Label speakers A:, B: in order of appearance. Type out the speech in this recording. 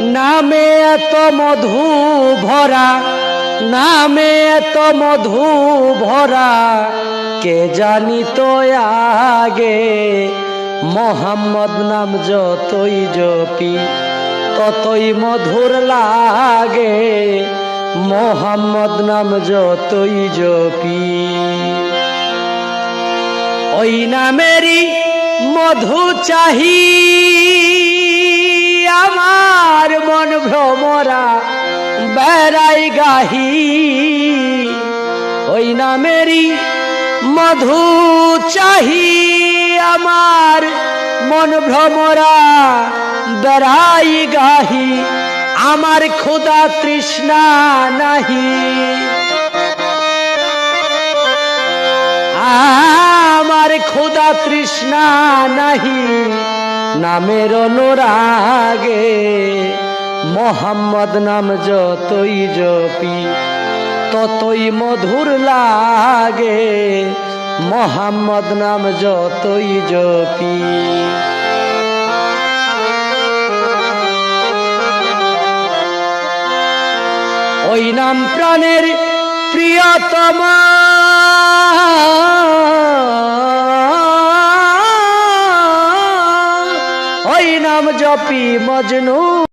A: নামে এত মধু ভরা, নামে এত মধু ভরা, কে জানি তো আগে মোহাম্মদ নাম যতই জপি, ততই মধুর লাগে। মোহাম্মদ নাম যতই জপি। ওই নামেরই মধু চাহি। বেড়াই গাহি। ওই নামেরই মধু চাহি আমার। মন ভ্রমরা বেড়াই গাহি। আমার ক্ষুদা তৃষ্ণা নাহি। আমার ক্ষুদা তৃষ্ণা নাহি। নামের অনুরাগে মোহাম্মদ নাম যতই জপি, ততই মধুর লাগে। মোহাম্মদ নাম যতই জপি। ওই নাম প্রাণের প্রিয়তম। ওই নাম জপি মজনু।